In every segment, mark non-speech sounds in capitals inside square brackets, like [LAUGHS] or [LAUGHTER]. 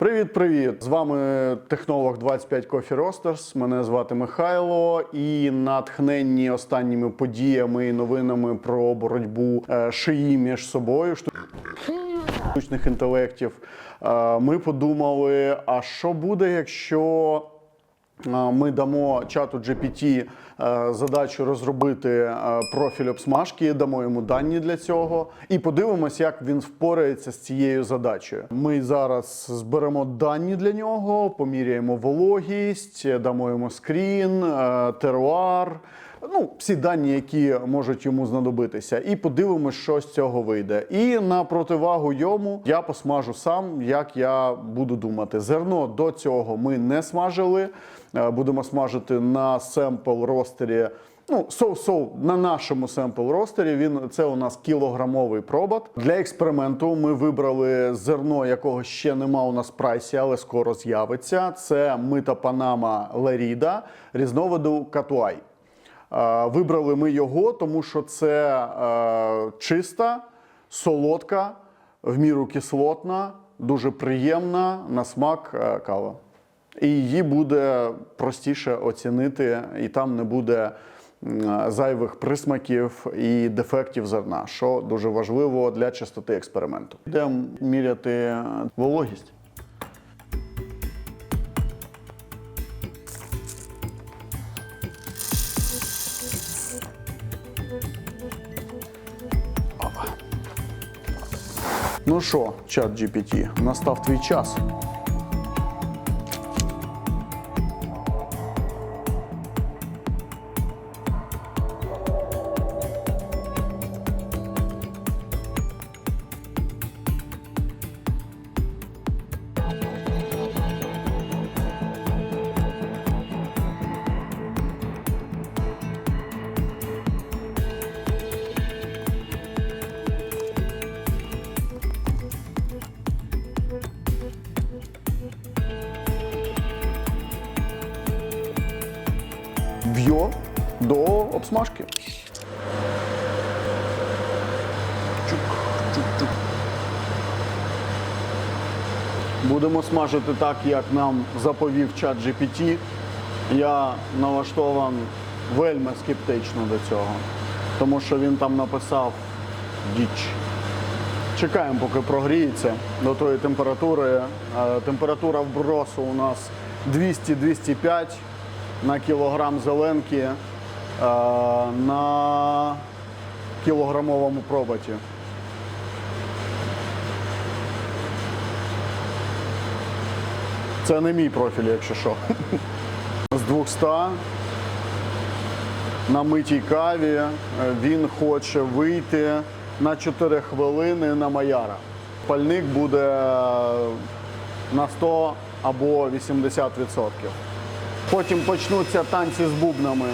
Привіт-привіт! З вами технолог 25 Coffee Roasters. Мене звати Михайло. І натхненні останніми подіями і новинами про боротьбу е, шиї між собою штучних інтелектів. е, Ми подумали: а що буде, якщо Ми дамо чату GPT е, задачу розробити е, профіль обсмажки, дамо йому дані для цього і подивимось, як він впорається з цією задачею. Ми зараз зберемо дані для нього, поміряємо вологість, дамо йому скрін, е, теруар. Ну, всі дані, які можуть йому знадобитися, і подивимось, що з цього вийде. І на противагу йому я посмажу сам, як я буду думати. Зерно до цього ми не смажили. Е, Будемо смажити на семпл ростері. Ну, соу-соу на нашому семпл ростері. Він це у нас кілограмовий пробат. Для експерименту ми вибрали зерно, якого ще нема у нас в прайсі, але скоро з'явиться. Це мита Панама Леріда різновиду Катуай. Е, Вибрали ми його, тому що це е, чиста, солодка, в міру кислотна, дуже приємна на смак кава. І її буде простіше оцінити, і там не буде зайвих присмаків і дефектів зерна, що дуже важливо для чистоти експерименту. Йдемо міряти е, вологість. Ну що, чат GPT, настав твій час. Обсмажки. Чук, чук, чук. Будемо смажити так, як нам заповів чат GPT. Я налаштован вельми скептично до цього, тому що він там написав діч. Чекаємо, поки прогріється до тої температури. Е, Температура вбросу у нас 200-205 на кілограм зеленки на кілограмовому пробаті. Це не мій профіль, якщо що. [LAUGHS] З 200 на митій каві е, він хоче вийти на 4 хвилини на Маяра. Пальник буде е, на 100 або 80%. Потім почнуться танці з бубнами.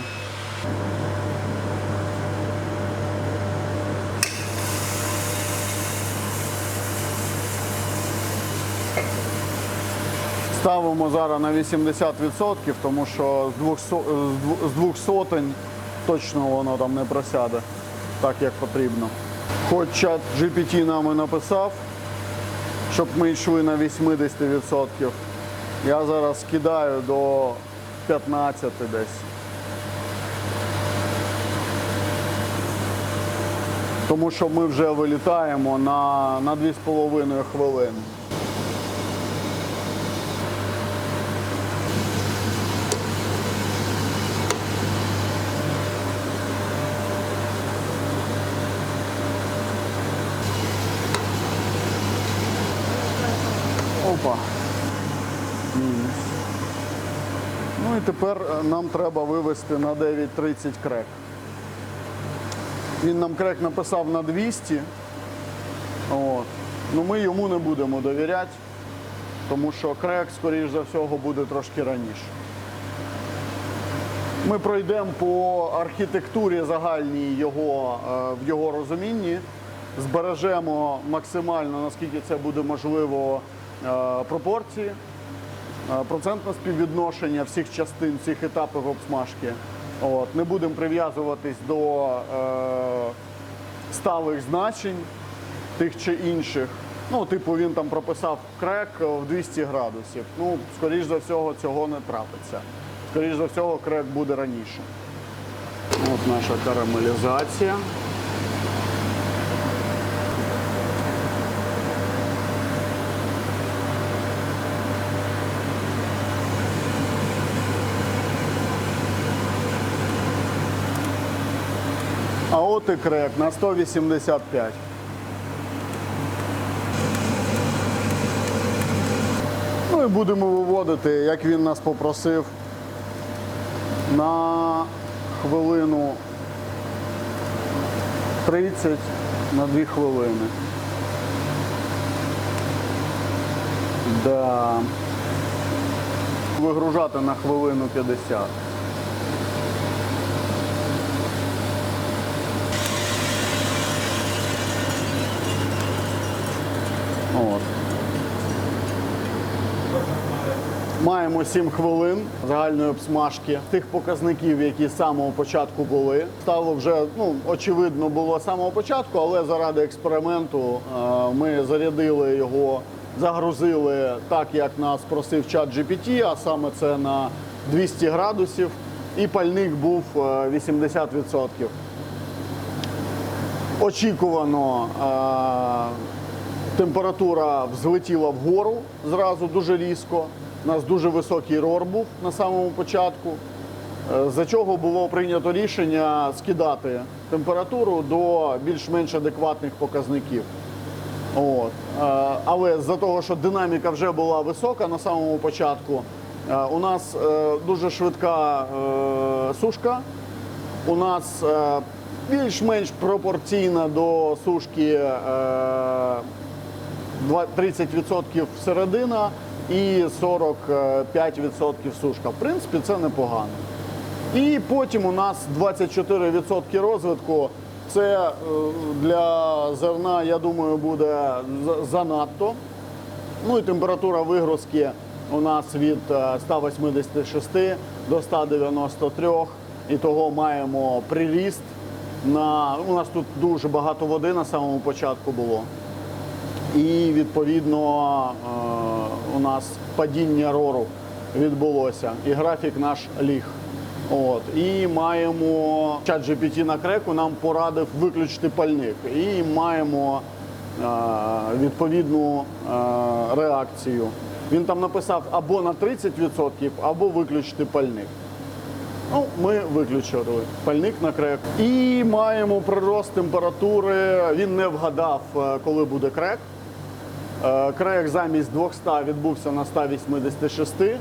Ставимо зараз на 80%, тому що з двох, сотень точно воно там не просяде так, як потрібно. Хоч чат GPT нам і написав, щоб ми йшли на 80%. Я зараз скидаю до 15 десь. Тому що ми вже вилітаємо на, на 2,5 хвилини. Ну і тепер е, нам треба вивести на 9.30 крек. Він нам крек написав на 200. От. Ну ми йому не будемо довіряти, тому що крек, скоріш за всього, буде трошки раніше. Ми пройдемо по архітектурі загальній його, е, в його розумінні, збережемо максимально, наскільки це буде можливо, е, пропорції, е, процентне співвідношення всіх частин, всіх етапів обсмажки. От. Не будемо прив'язуватись до е, сталих значень тих чи інших. Ну, типу, він там прописав крек в 200 градусів. Ну, скоріш за всього, цього не трапиться. Скоріш за всього, крек буде раніше. От наша карамелізація. І крек на 185. Ну і будемо виводити, як він нас попросив, на хвилину 30 на 2 хвилини. Да. Вигружати на хвилину 50. От. Маємо 7 хвилин загальної обсмажки тих показників, які з самого початку були. Стало вже ну очевидно було з самого початку, але заради експерименту е, ми зарядили його, загрузили так, як нас просив чат GPT, а саме це на 200 градусів, і пальник був е, 80%. Очікувано е, температура взлетіла вгору зразу дуже різко. У нас дуже високий рор був на самому початку. Е, За чого було прийнято рішення скидати температуру до більш-менш адекватних показників. От. Е, Але з-за того, що динаміка вже була висока на самому початку, е, у нас дуже швидка сушка. У нас більш-менш пропорційна до сушки 30% середина і 45% сушка. В принципі, це непогано. І потім у нас 24% розвитку. Це е, для зерна, я думаю, буде занадто. Ну і температура вигрузки у нас від е, 186 до 193. І того маємо приріст на у нас тут дуже багато води на самому початку було. І відповідно е, у нас падіння рору відбулося, і графік наш ліг. От і маємо чат GPT на креку нам порадив виключити пальник. І маємо е, відповідну е, реакцію. Він там написав або на 30%, або виключити пальник. Ну, ми виключили пальник на крек. І маємо прирост температури. Він не вгадав, е, коли буде крек. Е, Крек замість 200 відбувся на 186. Е,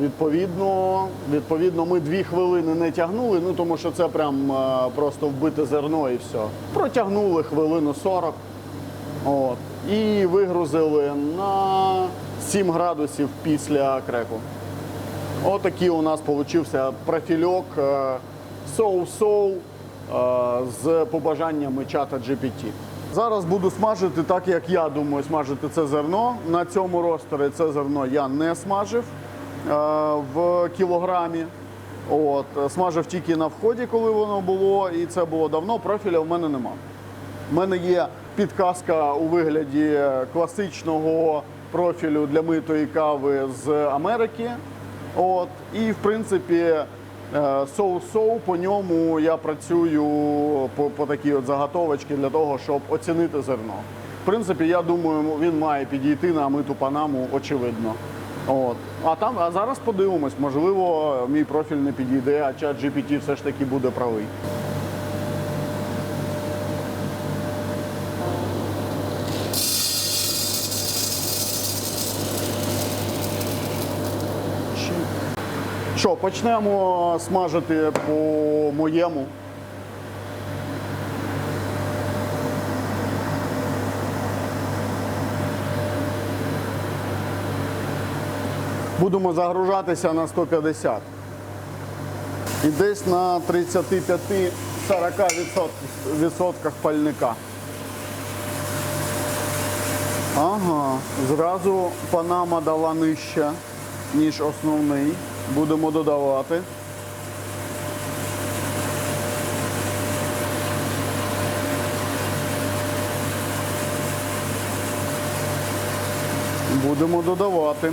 Відповідно, відповідно, ми дві хвилини не тягнули, ну тому що це прям е, просто вбите зерно і все. Протягнули хвилину 40. От, і вигрузили на 7 градусів після креку. Отакий у нас получився профільок соу-соу з побажаннями чата GPT. Зараз буду смажити так, як я думаю, смажити це зерно. На цьому ростері це зерно я не смажив е, в кілограмі. От, смажив тільки на вході, коли воно було, і це було давно. Профіля в мене нема. У мене є підказка у вигляді класичного профілю для митої кави з Америки. От, і в принципі, соу-соу по ньому я працюю по, по такій от заготовочці для того, щоб оцінити зерно. В принципі, я думаю, він має підійти на миту панаму, очевидно. От. А там, а зараз подивимось, можливо, мій профіль не підійде, а чат GPT все ж таки буде правий. Що, почнемо смажити по моєму. Будемо загружатися на 150. І десь на 35-40% відсотках пальника. Ага, зразу панама дала нижче, ніж основний. Будемо додавати. Будемо додавати.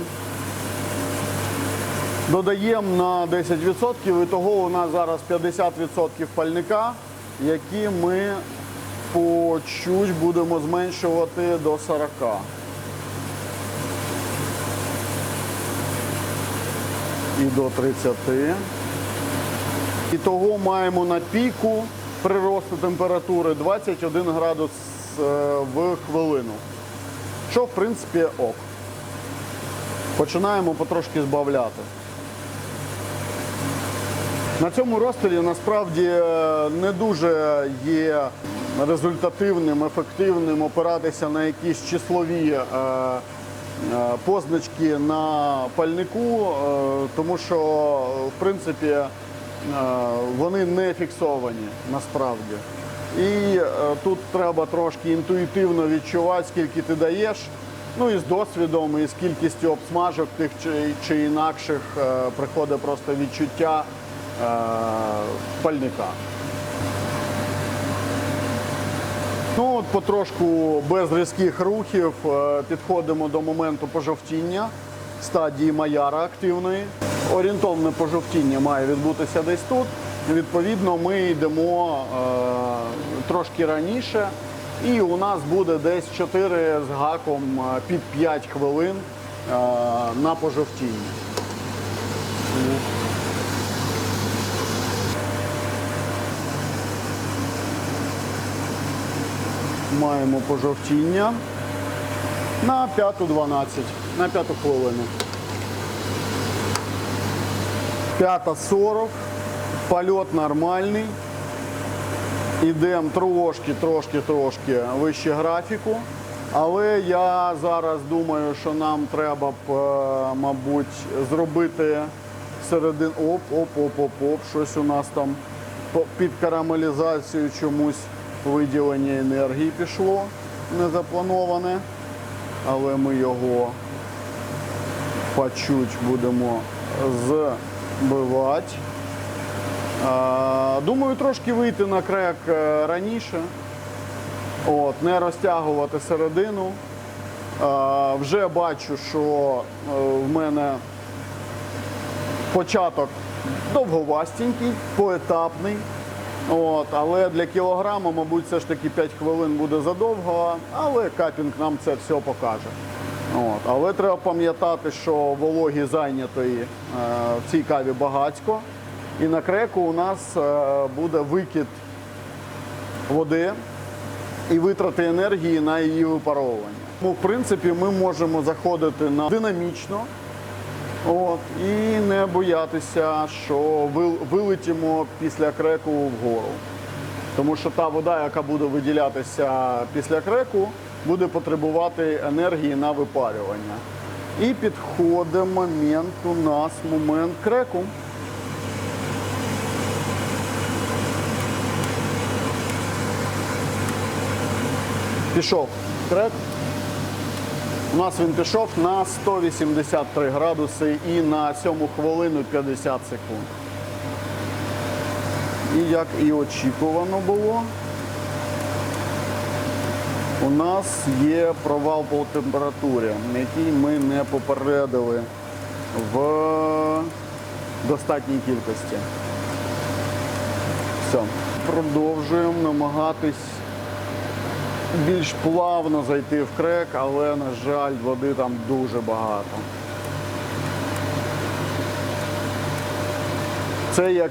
Додаємо на 10% і того у нас зараз 50% пальника, які ми по чуть будемо зменшувати до 40. І до 30. І того маємо на піку приросту температури 21 градус е, в хвилину. Що в принципі ок. Починаємо потрошки збавляти. На цьому розстрілі насправді е, не дуже є результативним, ефективним опиратися на якісь числові е, позначки на пальнику, е, тому що в принципі е, вони не фіксовані насправді. І е, тут треба трошки інтуїтивно відчувати, скільки ти даєш. Ну і з досвідом, і з кількістю обсмажок тих чи, інакших е, приходить просто відчуття е, пальника. Ну от потрошку без різких рухів е, підходимо до моменту пожовтіння стадії маяра активної. Орієнтовне пожовтіння має відбутися десь тут. Відповідно, ми йдемо е, трошки раніше, і у нас буде десь 4 з гаком е, під 5 хвилин е, на пожовтіння. Маємо пожовтіння на 5.12, на 5 хвилину. 5.40, польот нормальний. Ідемо трошки, трошки, трошки вище графіку. Але я зараз думаю, що нам треба б, е, мабуть, зробити середин. Оп, оп, оп, оп, оп. Щось у нас там під карамелізацію чомусь виділення енергії пішло незаплановане. Але ми його по чуть будемо збивати. Думаю, трошки вийти на крек е, раніше, От, не розтягувати середину. Вже бачу, що е, в мене початок довговастенький, поетапний. От, але для кілограма, мабуть, все ж таки 5 хвилин буде задовго, але капінг нам це все покаже. От, але треба пам'ятати, що вологі зайнятої е, в цій каві багатько. І на креку у нас е, буде викид води і витрати енергії на її випаровування. Ну, в принципі, ми можемо заходити на динамічно от, і не боятися, що вилетімо після креку вгору. Тому що та вода, яка буде виділятися після креку, буде потребувати енергії на випарювання. І підходить момент у нас момент креку. Пішов крек. У нас він пішов на 183 градуси і на 7 хвилину 50 секунд. І як і очікувано було, у нас є провал по температурі, який ми не попередили в достатній кількості. Все. Продовжуємо намагатись більш плавно зайти в крек, але, на жаль, води там дуже багато. Це як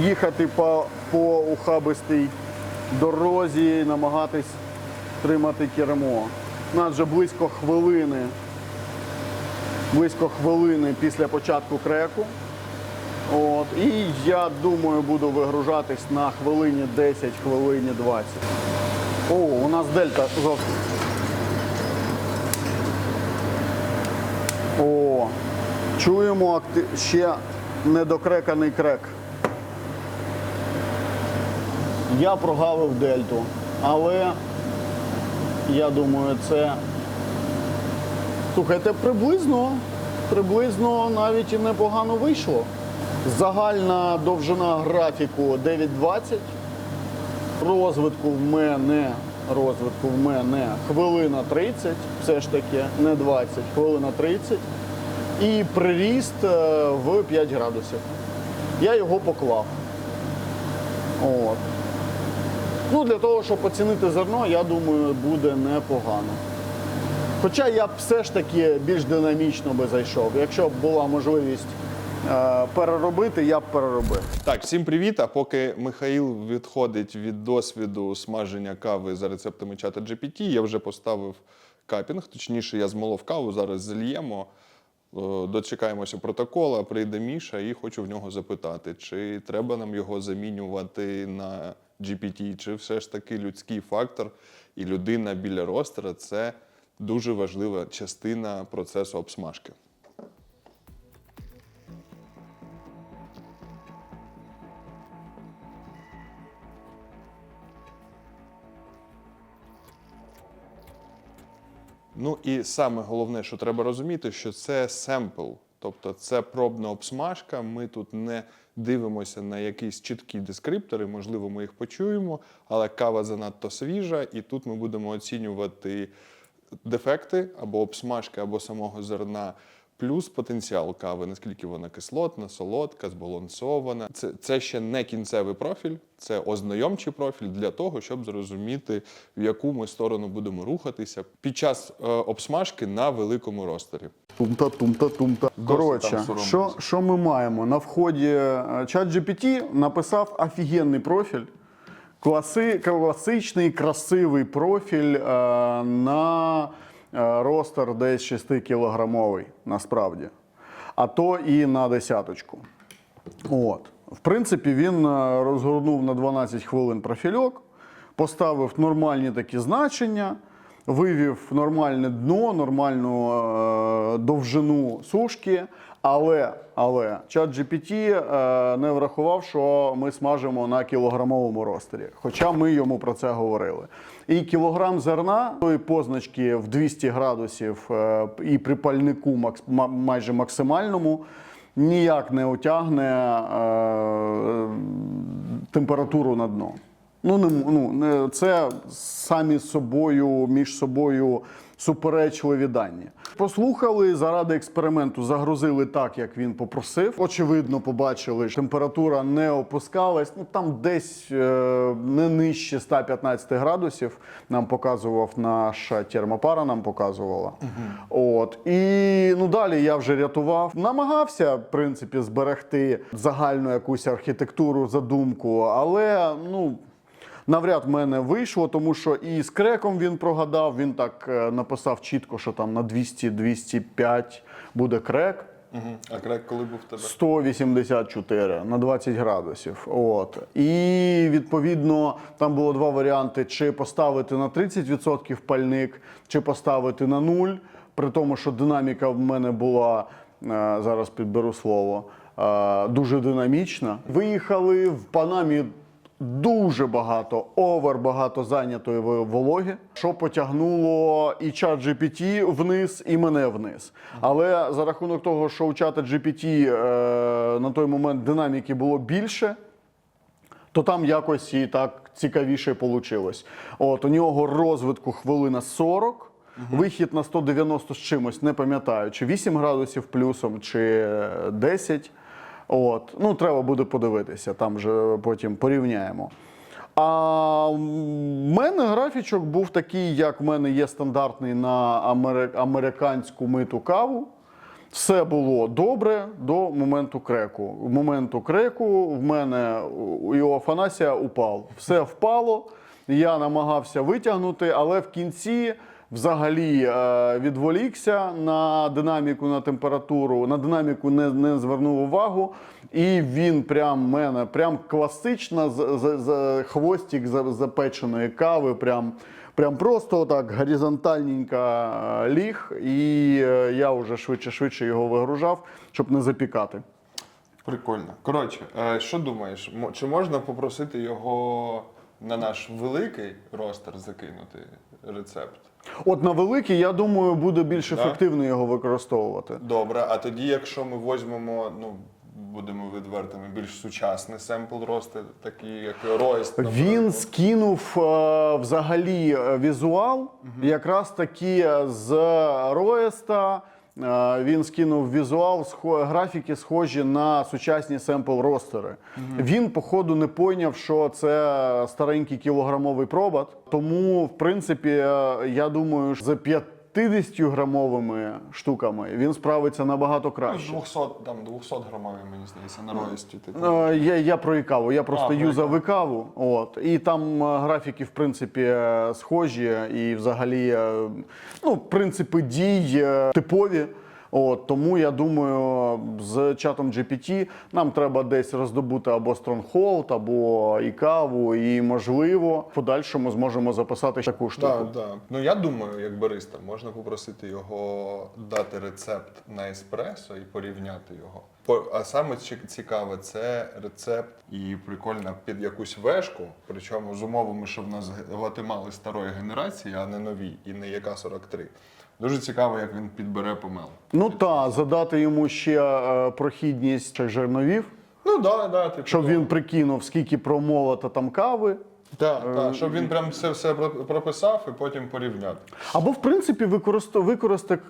їхати по, по ухабистій дорозі і намагатись тримати кермо. У нас вже близько хвилини, близько хвилини після початку креку. От, і я думаю, буду вигружатись на хвилині 10, хвилині 20. О, у нас дельта зовсім. О, чуємо ще недокреканий крек. Я прогавив дельту, але я думаю, це. Слухайте, приблизно, приблизно навіть і непогано вийшло. Загальна довжина графіку 9.20. Розвитку в мене розвитку в мене хвилина 30, все ж таки, не 20, хвилина 30. І приріст е, в 5 градусів. Я його поклав. От. Ну, для того, щоб оцінити зерно, я думаю, буде непогано. Хоча я б все ж таки більш динамічно би зайшов. Якщо б була можливість переробити, я б переробив. Так, всім привіт. А поки Михаїл відходить від досвіду смаження кави за рецептами чата GPT, я вже поставив капінг. Точніше, я змолов каву, зараз зальємо. Е, Дочекаємося протокола, прийде Міша, і хочу в нього запитати, чи треба нам його замінювати на GPT, чи все ж таки людський фактор і людина біля ростера це дуже важлива частина процесу обсмажки. Ну і саме головне, що треба розуміти, що це семпл, тобто це пробна обсмажка. Ми тут не дивимося на якісь чіткі дескриптори, можливо, ми їх почуємо, але кава занадто свіжа, і тут ми будемо оцінювати дефекти або обсмажки, або самого зерна. Плюс потенціал кави, наскільки вона кислотна, солодка, збалансована. Це, це ще не кінцевий профіль, це ознайомчий профіль для того, щоб зрозуміти, в яку ми сторону будемо рухатися під час е, обсмажки на великому ростері. Тумта, тумта, тумта. Коротше, що, що ми маємо? На вході е, чат GPT написав офігенний профіль. Класи, класичний, красивий профіль е, на е, ростер десь 6 кілограмовий, насправді. А то і на десяточку. От. В принципі, він е, розгорнув на 12 хвилин профільок, поставив нормальні такі значення, вивів нормальне дно, нормальну е, довжину сушки. Але, але чат GPT е, не врахував, що ми смажимо на кілограмовому ростері. Хоча ми йому про це говорили. І кілограм зерна тої позначки в 200 градусів е, і при пальнику макс- ма- майже максимальному ніяк не отягне е, температуру на дно. Ну, не, ну, це самі собою, між собою суперечливі дані. Послухали заради експерименту, загрузили так, як він попросив. Очевидно, побачили, що температура не опускалась. Ну там десь е, не нижче 115 градусів. Нам показував наша термопара, нам показувала. От і ну далі я вже рятував. Намагався, в принципі, зберегти загальну якусь архітектуру, задумку, але ну. Навряд в мене вийшло, тому що і з креком він прогадав. Він так е, написав чітко, що там на 200-205 буде крек. Угу. А крек коли був в тебе? 184 на 20 градусів. От. І відповідно там було два варіанти: чи поставити на 30% пальник, чи поставити на нуль. При тому, що динаміка в мене була е, зараз підберу слово. е, Дуже динамічна. Виїхали в Панамі дуже багато, овер багато зайнятої вологи, що потягнуло і чат GPT вниз, і мене вниз. Але за рахунок того, що у чата GPT е, на той момент динаміки було більше, то там якось і так цікавіше вийшло. От у нього розвитку хвилина 40, вихід на 190 з чимось, не пам'ятаю, чи 8 градусів плюсом, чи 10. От. Ну, треба буде подивитися, там вже потім порівняємо. А в мене графічок був такий, як в мене є стандартний на американську миту каву. Все було добре до моменту креку. В моменту креку в мене і у Афанасія упав. Все впало. Я намагався витягнути, але в кінці взагалі е, відволікся на динаміку, на температуру, на динаміку не, не звернув увагу. І він прям мене, прям класично з, з, хвостик запеченої кави. Прям Прям просто так горизонтальненько е, ліг, і е, я вже швидше-швидше його вигружав, щоб не запікати. Прикольно. Коротше, що думаєш, чи можна попросити його на наш великий ростер закинути рецепт? От на великий, я думаю, буде більш Да? ефективно його використовувати. Добре, а тоді, якщо ми візьмемо, ну будемо відвертими, більш сучасний семпл рости, такий як Роїст. Він скинув е, взагалі е, візуал, якраз таки з Роеста. Е, він скинув візуал, графіки схожі на сучасні семпл ростери. Угу. Він, походу, не поняв, що це старенький кілограмовий пробат. Тому, в принципі, е, я думаю, що за 5 50-грамовими штуками він справиться набагато ну, краще. 200, там 200 грамовий, мені здається, на ну, ровісті Типу. Ну, я, я про ікаву, я просто а, юзав ікаву. От. І там е, графіки, в принципі, е, схожі, і взагалі е, ну, принципи дій типові. От, тому я думаю, з чатом GPT нам треба десь роздобути або Stronghold, або ікаву, і можливо, в подальшому зможемо записати таку штуку. Так, так. Ну я думаю, як бариста, можна попросити його дати рецепт на еспресо і порівняти його. А саме цікаве, це рецепт і прикольно під якусь вешку, причому з умовами, що в нас Гватемали старої генерації, а не нові, і не ЯК-43. Дуже цікаво, як він підбере помел. Ну та задати йому ще е, прохідність жерновів, Ну да, да, типу, щоб він прикинув, скільки промолота там кави. Так, так, щоб він прям це все про- прописав і потім порівняти. Або, в принципі, використати, використати,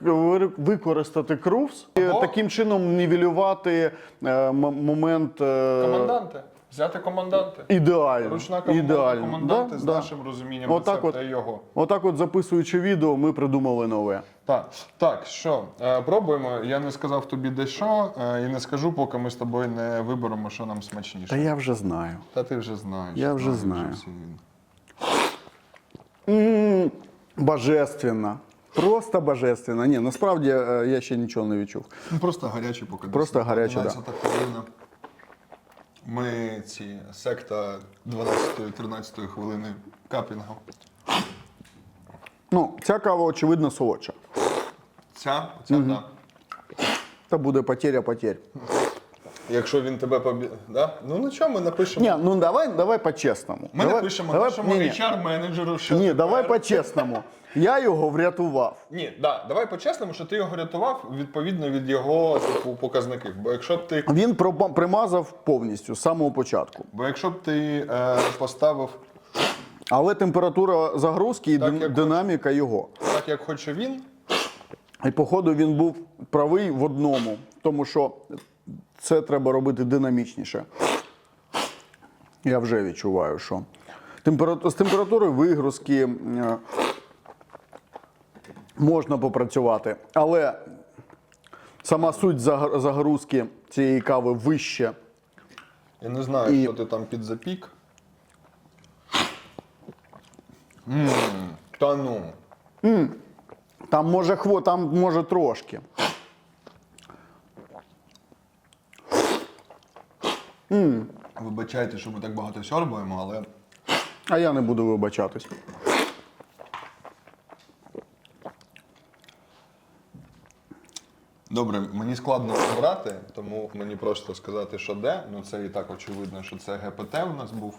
використати круз і Або- таким чином нівелювати е, м- момент е, Команданти. Взяти команданти. ідеально. Ручна команда, ідеально. команданти Да, з да. нашим розумінням Отак рецепта от. його. Отак, от записуючи відео, ми придумали нове. Так, так, що, е, пробуємо. Я не сказав тобі де що, е, і не скажу, поки ми з тобою не виберемо, що нам смачніше. Та я вже знаю. Та ти вже знаєш. Я вже знаю. божественно. Просто божественно. Ні, насправді е, я ще нічого не відчув. Ну, просто гарячі поки. Просто десь гарячі, да. 11 хвилина. Ми ці секта 12-13 хвилини капінгу. Ну, ця кава, очевидно, солодша. Ця, ця, так. Та буде потеря потерь. Якщо він тебе побі... Да? Ну нічого, ми напишемо. Ні, ну давай, давай по-чесному. Ми давай, напишемо давай, нашому ні, ні. HR-менеджеру, що Ні, давай по-чесному. Я його врятував. Ні, да, давай по-чесному, що ти його рятував відповідно від його типу, показників. Бо якщо б ти, Він проба- примазав повністю з самого початку. бо якщо б ти е, поставив Але температура загрузки і Так, дин- як динаміка його. так, як хоче він, І походу він був правий в одному, тому що це треба робити динамічніше. Я вже відчуваю, що з температурою вигрузки е, можна попрацювати, але сама суть загрузки цієї кави вище. я не знаю, І- що ти там під запік. та ну. Там може хво, там може трошки. Вибачайте, що ми так багато сьорбаємо, але А я не буду вибачатись. добре, мені складно обрати, тому мені просто сказати, що де. Ну це і так очевидно, що це ГПТ в нас був,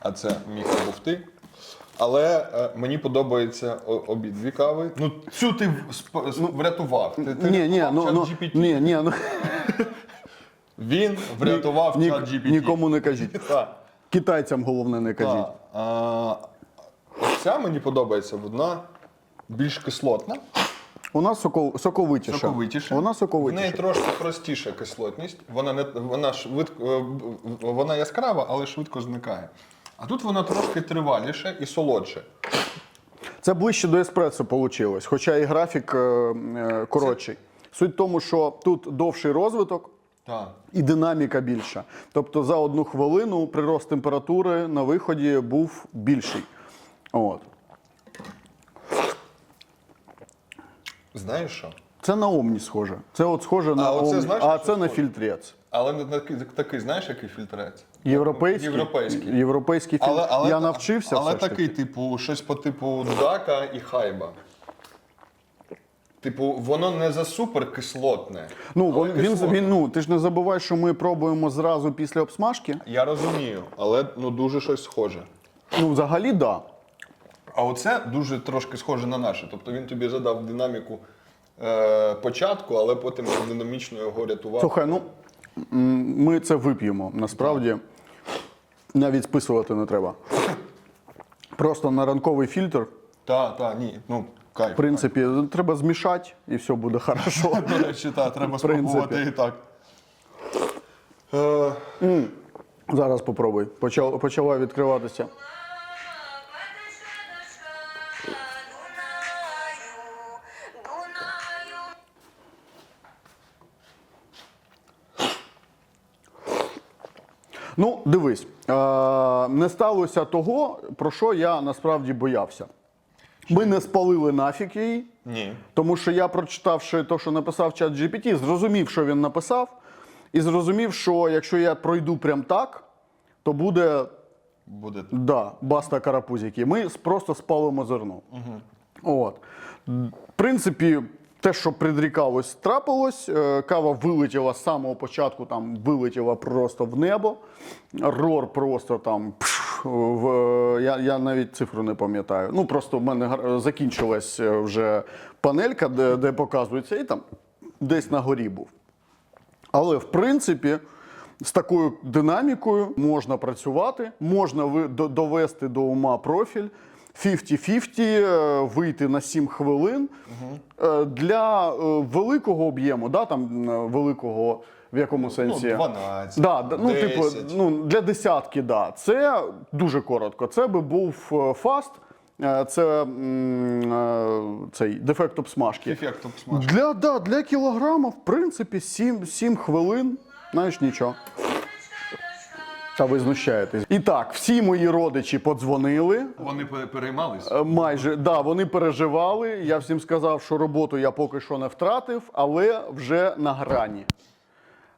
а це Міха був ти. Але е, мені подобаються о- обидві кави. Ну, цю ти сп- сп- врятував. Ти, ти Ні, ні, ну, ну, ні, ні, ну Він врятував ні- чат GPT. нікому не кажіть. [LAUGHS] Так. Китайцям головне не кажіть. Так. А, ця мені подобається, вона більш кислотна, У нас сокол, соковитіше. соковитіша. Вона В соковитіша. неї трошки простіша кислотність. Вона не вона швидко е, б- вона яскрава, але швидко зникає. А тут вона трошки триваліша і солодша. Це ближче до еспресо вийшло, хоча і графік е, е, коротший. Суть в тому, що тут довший розвиток Так. і динаміка більша. Тобто за одну хвилину прирост температури на виході був більший. От. Знаєш що? Це на омні схоже. Це от схоже на оце омні, знаєш, а що це на схоже? фільтрець. Але не такий, такий знаєш, який фільтрець? Європейський. Європейський. Європейський фільтр. Але, але, Я навчився. Але все ж такий, таки. типу, щось по типу дака і хайба. Типу, воно не за супер кислотне. Ну, але він, кислотне. він, ну, ти ж не забувай, що ми пробуємо зразу після обсмажки. Я розумію, але ну дуже щось схоже. Ну, взагалі, так. Да. А оце дуже трошки схоже на наше. Тобто він тобі задав динаміку е, початку, але потім динамічно його рятував. Слухай, ну ми це вип'ємо. Насправді навіть списувати не треба. Просто на ранковий фільтр, Так, так, ні. Ну, кайф. в принципі, треба змішати і все буде хорошо. [LAUGHS] До речі, так, треба В принципі. спробувати і так. Е, Зараз попробуй. Почала, почала відкриватися. Ну, дивись, е, не сталося того, про що я насправді боявся. Ми не спалили нафіг її, ні. тому що я, прочитавши те, що написав чат GPT, зрозумів, що він написав, і зрозумів, що якщо я пройду прям так, то буде Буде. Да, баста карапузики. Ми с- просто спалимо зерно. От. В принципі, те, що предрікалось, трапилось. Е, Кава вилетіла з самого початку, там вилетіла просто в небо. Рор просто там. пш, В, я, я навіть цифру не пам'ятаю. Ну просто в мене закінчилась е, вже панелька, де, де показується, і там десь на горі був. Але в принципі, з такою динамікою можна працювати, можна довести до ума профіль. 50-50, е, вийти на 7 хвилин. Е, Для великого об'єму, да, там, великого в якому Ну, сенсі? 12. Да, ну, типу, ну, для десятки, да. Це дуже коротко. Це би був е, фаст, е, це е, цей дефект обсмажки. Ефект обсмажки. Для, да, для кілограма, в принципі, 7, 7 хвилин. Знаєш нічого. Та ви знущаєтесь. І так, всі мої родичі подзвонили. Вони пе- переймались? Е, Майже да, вони переживали. Я всім сказав, що роботу я поки що не втратив, але вже на грані.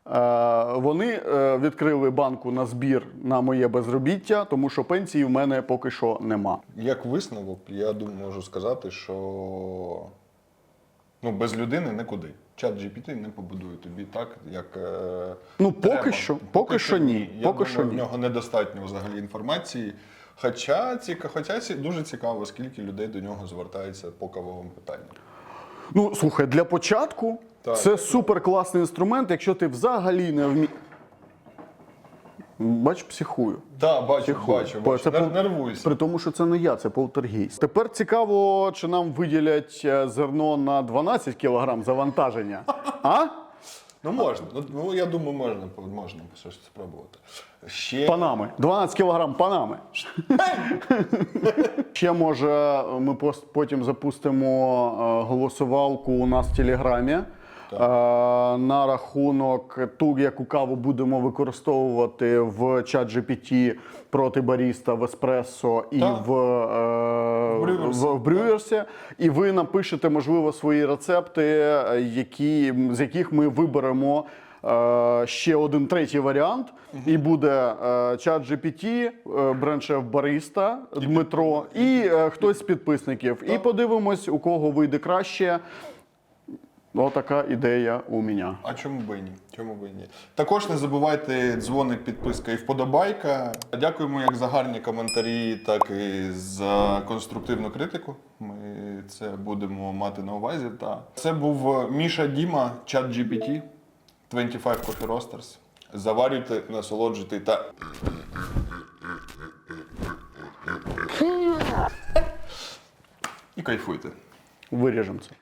Е, вони е, відкрили банку на збір на моє безробіття, тому що пенсії в мене поки що нема. Як висновок, я думаю, можу сказати, що ну, без людини нікуди. Чат GPT не побудує тобі так, як. Е, Ну, поки треба. що- поки що ні. Я Поки думаю, що в ні. нього недостатньо взагалі інформації. Хоча, ціка, хоча дуже цікаво, скільки людей до нього звертається по кавовим питанням. Ну, слухай, для початку Так. це супер класний інструмент, якщо ти взагалі не вмієш. Бач, психую. Так, бачу, Психую. бачу, бачу. це Нер- пол- Нервуюся. При тому, що це не я, це полтергейст. Тепер цікаво, чи нам виділять е, зерно на 12 кілограм завантаження. [LAUGHS] А? Ну можна. Ну, Ну я думаю, можна, можна щось спробувати. Ще Панами. 12 кілограм панами. [LAUGHS] Ще може ми пос- потім запустимо е, голосувалку у нас в Телеграмі. Е, На рахунок ту, яку каву будемо використовувати в чат GPT проти баріста в еспресо і Так. в, е, В. І ви напишете, можливо, свої рецепти, які, з яких ми виберемо е, ще один третій варіант. І буде чат GPT, е, бренд-шеф Бариста Дмитро, і хтось з підписників. І подивимось, у кого вийде краще. Отака ідея у мене. А чому би ні? Чому би ні? Також не забувайте дзвоник, підписка і вподобайка. Дякуємо як за гарні коментарі, так і за конструктивну критику. Ми це будемо мати на увазі. Та це був Міша Діма, чат GPT, 25 Coffee Roasters. Заварюйте, насолоджуйте та. І кайфуйте. Виріжемо це.